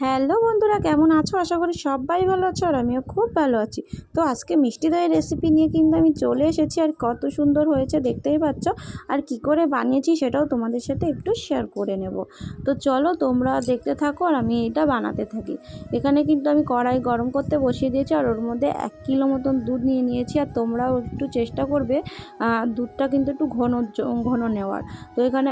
Hello বন্ধুরা, কেমন আছো? আশা করি সবাই ভালো আছো আর আমিও খুব ভালো আছি। তো আজকে মিষ্টি দইয়ের রেসিপি নিয়ে কিন্তু আমি চলে এসেছি আর কত সুন্দর হয়েছে, দেখতেই পাচ্ছ। আর কি করে বানিয়েছি সেটাও তোমাদের সাথে একটু শেয়ার করে নেব। তো চলো তোমরা দেখতে থাকো আর আমি এটা বানাতে থাকি। এখানে কিন্তু আমি কড়াই গরম করতে বসিয়ে দিয়েছি আর ওর মধ্যে এক কিলো মতন দুধ নিয়ে নিয়েছি আর তোমরাও একটু চেষ্টা করবে দুধটা কিন্তু একটু ঘন ঘন নেওয়ার। তো এখানে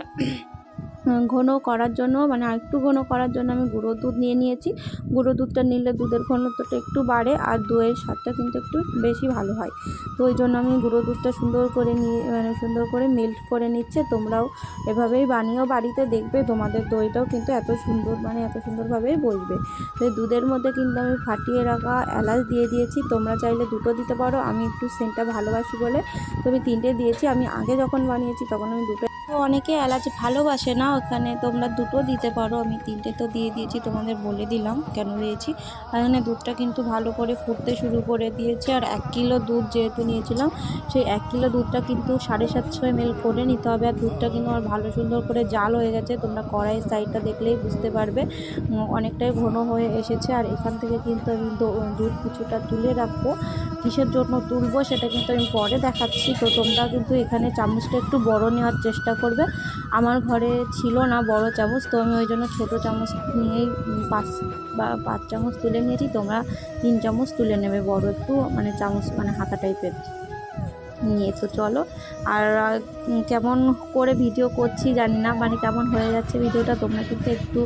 ঘন করার জন্য মানে আরেকটু ঘন করার জন্য আমি গুঁড়ো দুধ নিয়ে নিয়েছি। গুঁড়ো দুধটা নিলে দুধের ঘনত্বটা একটু বাড়ে আর দইয়ের স্বাদটা কিন্তু একটু বেশি ভালো হয়। তো ওই জন্য আমি গুঁড়ো দুধটা সুন্দর করে নিয়ে মানে সুন্দর করে মেল্ট করে নিচ্ছে। তোমরাও এভাবেই বানিয়েও বাড়িতে দেখবে তোমাদের দইটাও কিন্তু এত সুন্দর মানে এত সুন্দরভাবেই বসবে। তো দুধের মধ্যে কিন্তু আমি ফাটিয়ে রাখা এলাচ দিয়ে দিয়েছি। তোমরা চাইলে দুটো দিতে পারো, আমি একটু সেন্টটা ভালোবাসি বলে। তো আমি তিনটে দিয়েছি, আমি আগে যখন বানিয়েছি তখন আমি দুটো অনেকে এলাচ ভালোবাসে না ওখানে, তোমরা দুটো দিতে পারো। আমি তিনটে তো দিয়ে দিয়েছি, তোমাদের বলে দিলাম কেন দিয়েছি। এখানে দুধটা কিন্তু ভালো করে ফুটতে শুরু করে দিয়েছে, আর এক কিলো দুধ যেহেতু নিয়েছিলাম, সেই এক কিলো দুধটা কিন্তু সাড়ে সাতশো এমএল করে নিতে হবে। আর দুধটা কিন্তু আমার ভালো সুন্দর করে জাল হয়ে গেছে, তোমরা কড়াইয়ের সাইডটা দেখলেই বুঝতে পারবে। অনেকটাই ঘন হয়ে এসেছে, আর এখান থেকে কিন্তু আমি দুধ কিছুটা তুলে রাখব। কিসের জন্য তুলবো সেটা কিন্তু আমি পরে দেখাচ্ছি। তো তোমরা কিন্তু এখানে চামচটা একটু বড় নেওয়ার চেষ্টা করবে। আমার ঘরে ছিল না বড় চামচ, তো আমি ওই জন্য ছোটো চামচ নিয়েই পাঁচ বা পাঁচ চামচ তুলে নিয়েছি। তোমরা তিন চামচ তুলে নেবে বড় একটু মানে চামচ মানে হাতা টাইপের নিয়ে, তো চলো। আর কেমন করে ভিডিও করছি জানি না মানে কেমন হয়ে যাচ্ছে ভিডিওটা তোমরা কিন্তু একটু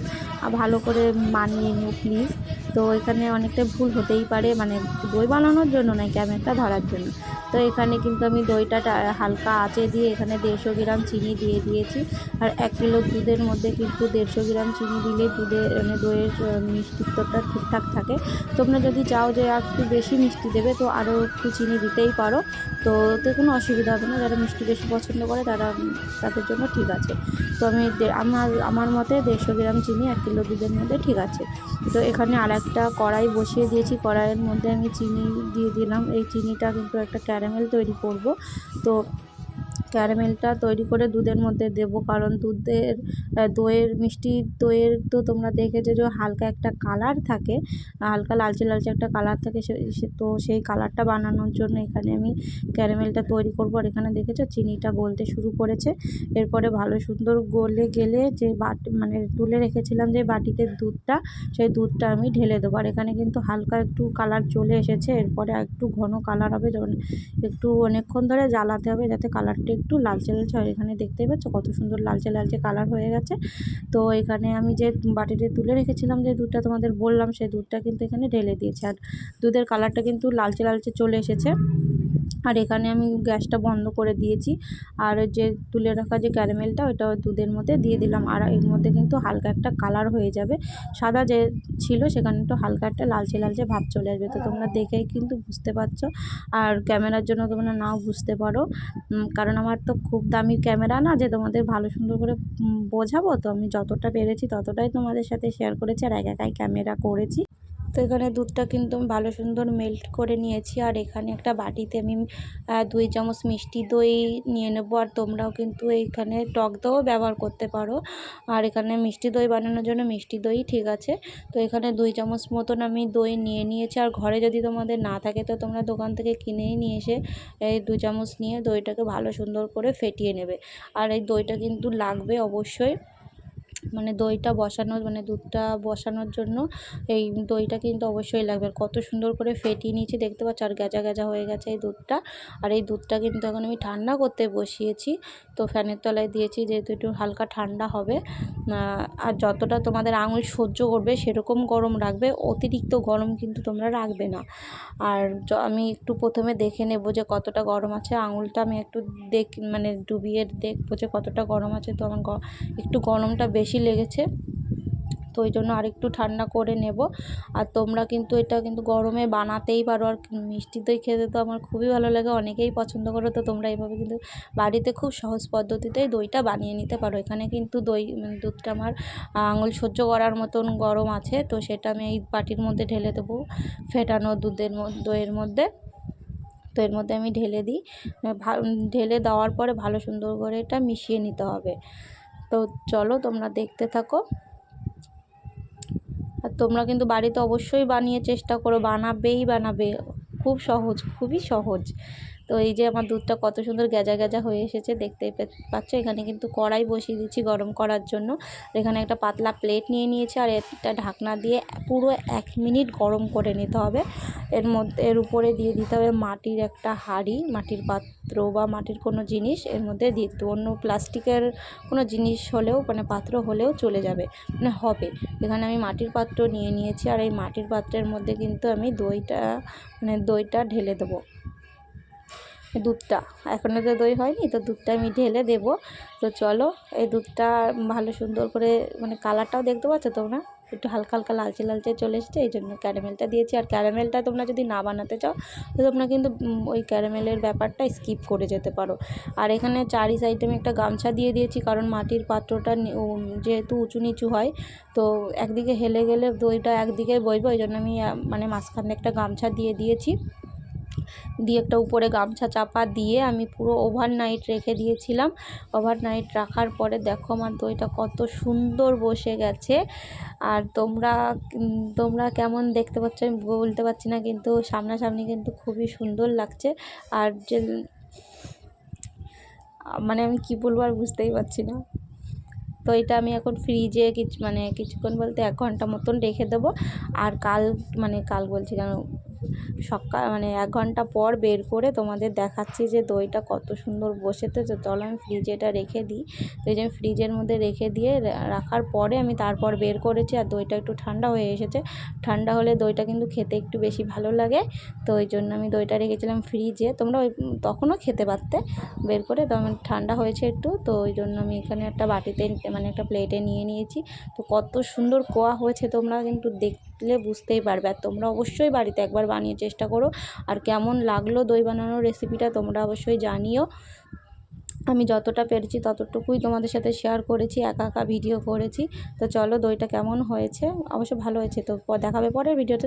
ভালো করে মানিয়ে নিও প্লিজ তো এখানে অনেকটা ভুল হতেই পারে মানে দই বানানোর জন্য নয় ক্যামেরাটা ধরার জন্য। তো এখানে কিন্তু আমি দইটা হালকা আঁচে দিয়ে এখানে দেড়শো গ্রাম চিনি দিয়ে দিয়েছি। আর এক কিলো দুধের মধ্যে কিন্তু দেড়শো গ্রাম চিনি দিলে দুধে মানে দইয়ের মিষ্টিত্বটা ঠিকঠাক থাকে। তোমরা যদি চাও যে একটু বেশি মিষ্টি দেবে, তো আরও একটু চিনি দিতেই পারো। তো ওতে কোনো অসুবিধা হবে না, যারা মিষ্টি বেশি পছন্দ করে তারা, তাদের জন্য ঠিক আছে। তো আমি আমার আমার মতে দেড়শো গ্রাম চিনি এক কিলো দুধের মধ্যে ঠিক আছে। তো এখানে আর একটা কড়াই বসিয়ে দিয়েছি। কড়াইয়ের মধ্যে আমি চিনি দিয়ে দিলাম। এই চিনিটা কিন্তু একটা ক্যারামেল তৈরি করব। তো ক্যারামেলটা তৈরি করে দুধের মধ্যে দেব। কারণ দুধের দইয়ের, মিষ্টি দইয়ের তো তোমরা দেখেছ যে হালকা একটা কালার থাকে, হালকা লালচে লালচে একটা কালার থাকে সে তো সেই কালারটা বানানোর জন্য এখানে আমি ক্যারামেলটা তৈরি করব। আর এখানে দেখেছ চিনিটা গলতে শুরু করেছে। এরপরে ভালো সুন্দর গলে গেলে যে বাটি মানে তুলে রেখেছিলাম যে বাটিতে দুধটা, সেই দুধটা আমি ঢেলে দেবো। আর এখানে কিন্তু হালকা একটু কালার চলে এসেছে। এরপরে একটু ঘন কালার হবে। যখন একটু অনেকক্ষণ ধরে জ্বালাতে হবে যাতে কালারটা একটু লালচে লালচে হয় এখানে দেখতেই পাচ্ছ? কত সুন্দর লালচে লালচে কালার হয়ে গেছে। তো এখানে আমি যে বাটিতে তুলে রেখেছিলাম যে দুধটা তোমাদের বললাম সেই দুধটা কিন্তু এখানে ঢেলে দিয়েছি। আর দুধের কালারটা কিন্তু লালচে লালচে চলে এসেছে। আর এখানে আমি গ্যাসটা বন্ধ করে দিয়েছি। আর যে তুলে রাখা যে ক্যারামেলটা, ওইটা দুধের মধ্যে দিয়ে দিলাম। আর এর মধ্যে কিন্তু হালকা একটা কালার হয়ে যাবে। সাদা যে ছিল, সেখানে একটু হালকা একটা লালচে লালচে ভাব চলে আসবে। তো তোমরা দেখেই কিন্তু বুঝতে পারছ। আর ক্যামেরার জন্য তোমরা নাও বুঝতে পারো। কারণ আমার তো খুব দামি ক্যামেরা না, যে তোমাদের ভালো সুন্দর করে বোঝাবো। তো আমি যতটা পেরেছি ততটাই তোমাদের সাথে শেয়ার করেছি আর এক একাই ক্যামেরা করেছি। তো এখানে দুধটা কিন্তু আমি ভালো সুন্দর মেল্ট করে নিয়েছি। আর এখানে একটা বাটিতে আমি দুই চামচ মিষ্টি দই নিয়ে নেব। আর তোমরাও কিন্তু এইখানে টক দইও ব্যবহার করতে পারো। আর এখানে মিষ্টি দই বানানোর জন্য মিষ্টি দই ঠিক আছে। তো এখানে দুই চামচ মতন আমি দই নিয়ে নিয়েছি। আর ঘরে যদি তোমাদের না থাকে, তো তোমরা দোকান থেকে কিনেই নিয়ে এসে এই দু চামচ নিয়ে দইটাকে ভালো সুন্দর করে ফেটিয়ে নেবে। আর এই দইটা কিন্তু লাগবে অবশ্যই। মানে দইটা বসানোর মানে দুধটা বসানোর জন্য এই দইটা কিন্তু অবশ্যই লাগবে। আর কত সুন্দর করে ফেটিয়ে নিয়েছি, দেখতে পাচ্ছ? আর গেজা গেজা হয়ে গেছে এই দুধটা। আর এই দুধটা কিন্তু এখন আমি ঠান্ডা করতে বসিয়েছি। তো ফ্যানের তলায় দিয়েছি, যেহেতু একটু হালকা ঠান্ডা হবে। আর যতটা তোমাদের আঙুল সহ্য করবে, সেরকম গরম রাখবে। অতিরিক্ত গরম কিন্তু তোমরা রাখবে না। আর আমি একটু প্রথমে দেখে নেব যে কতটা গরম আছে। আঙুলটা আমি একটু দেখ মানে ডুবিয়ে দেখব যে কতটা গরম আছে। তো আমার একটু গরমটা বেশি লেগেছে। তো ওই জন্য আরেকটু ঠান্ডা করে নেব। আর তোমরা কিন্তু এটা কিন্তু গরমে বানাতেই পারো। আর মিষ্টি দই খেতে তো আমার খুবই ভালো লাগে, অনেকেই পছন্দ করো। তো তোমরা এইভাবে কিন্তু বাড়িতে খুব সহজ পদ্ধতিতেই দইটা বানিয়ে নিতে পারো। এখানে কিন্তু দই, দুধটা আমার আঙুল সহ্য করার মতন গরম আছে। তো সেটা আমি এই বাটির মধ্যে ঢেলে দেবো ফেটানো দুধের দইয়ের মধ্যে। তো এর মধ্যে আমি ঢেলে দিই। ঢেলে দেওয়ার পরে ভালো সুন্দর করে এটা মিশিয়ে নিতে হবে। তো চলো তোমরা দেখতে থাকো। আর তোমরা কিন্তু বাড়িতে অবশ্যই বানিয়ে চেষ্টা করো, বানাবেই বানাবে। খুব সহজ, খুবই সহজ। তো এই যে আমার দুধটা কত সুন্দর গেজা গেজা হয়ে এসেছে, দেখতেই পাচ্ছ? এখানে কিন্তু কড়াই বসিয়ে দিচ্ছি গরম করার জন্য। এখানে একটা পাতলা প্লেট নিয়ে নিয়েছি আর একটা ঢাকনা দিয়ে পুরো এক মিনিট গরম করে নিতে হবে। এর মধ্যে, এর উপরে দিয়ে দিতে হবে মাটির একটা হাঁড়ি, মাটির পাত্র বা মাটির কোনো জিনিস। এর মধ্যে দিয়ে দিতে অন্য প্লাস্টিকের কোনো জিনিস হলেও মানে পাত্র হলেও চলে যাবে মানে হবে। এখানে আমি মাটির পাত্র নিয়ে নিয়েছি আর এই মাটির পাত্রের মধ্যে কিন্তু আমি দইটা মানে দইটা ঢেলে দেবো। দুধটা, এখনও তো দই হয়নি, তো দুধটা আমি ঢেলে দেবো। তো চলো, এই দুধটা ভালো সুন্দর করে মানে কালারটাও দেখতে পাচ্ছ তোমরা? একটু হালকা হালকা লালচে লালচে চলে এসছে, এই জন্য ক্যারামেলটা দিয়েছি। আর ক্যারামেলটা তোমরা যদি না বানাতে চাও, তো তোমরা কিন্তু ওই ক্যারামেলের ব্যাপারটা স্কিপ করে যেতে পারো। আর এখানে চারি সাইডে আমি একটা গামছা দিয়ে দিয়েছি, কারণ মাটির পাত্রটা যেহেতু উঁচু নিচু হয়, তো একদিকে হেলে গেলে দইটা একদিকে বইবে, ওই জন্য আমি মানে মাঝখানে একটা গামছা দিয়ে দিয়েছি। দিয়ে একটা উপরে গামছা চাপা দিয়ে আমি পুরো ওভারনাইট রেখে দিয়েছিলাম। ওভারনাইট রাখার পরে দেখো আমার দইটা কত সুন্দর বসে গেছে। আর তোমরা তোমরা কেমন দেখতে পাচ্ছ আমি বলতে পারছি না, কিন্তু সামনাসামনি কিন্তু খুবই সুন্দর লাগছে। আর যে মানে আমি কী বলব আর বুঝতেই পারছি না। তো এটা আমি এখন ফ্রিজে কিছু মানে কিছুক্ষণ বলতে এক ঘণ্টা মতন রেখে দেবো। আর কাল মানে কাল বলছি কেন সকাল মানে এক ঘণ্টা পর বের করে তোমাদের দেখাচ্ছি যে দইটা কত সুন্দর বসেছে। তো চলো আমি ফ্রিজে এটা রেখে দিই। তো এই ফ্রিজের মধ্যে রেখে দিয়ে রাখার পরে আমি তারপর বের করেছি আর দইটা একটু ঠান্ডা হয়ে এসেছে। ঠান্ডা হলে দইটা কিন্তু খেতে একটু বেশি ভালো লাগে। তো ওই জন্য আমি দইটা রেখেছিলাম ফ্রিজে তোমরা ওই, তখনও খেতে পারতে। বের করে তো আমার ঠান্ডা হয়েছে একটু। তো ওই জন্য আমি এখানে একটা বাটিতে মানে একটা প্লেটে নিয়ে নিয়েছি। তো কত সুন্দর কোয়া হয়েছে তোমরা কিন্তু দেখলে বুঝতেই পারবে। আর তোমরা অবশ্যই বাড়িতে একবার বানিয়ে চেষ্টা করো। আর কেমন লাগল দই বানানোর রেসিপিটা তোমরা অবশ্যই জানিও। আমি যতটা পেরেছি ততটুকুই তোমাদের সাথে শেয়ার করেছি, একা একা ভিডিও করেছি। তো চলো দইটা কেমন হয়েছে? অবশ্য ভালো হয়েছে। তো দেখাবে পরের ভিডিওতে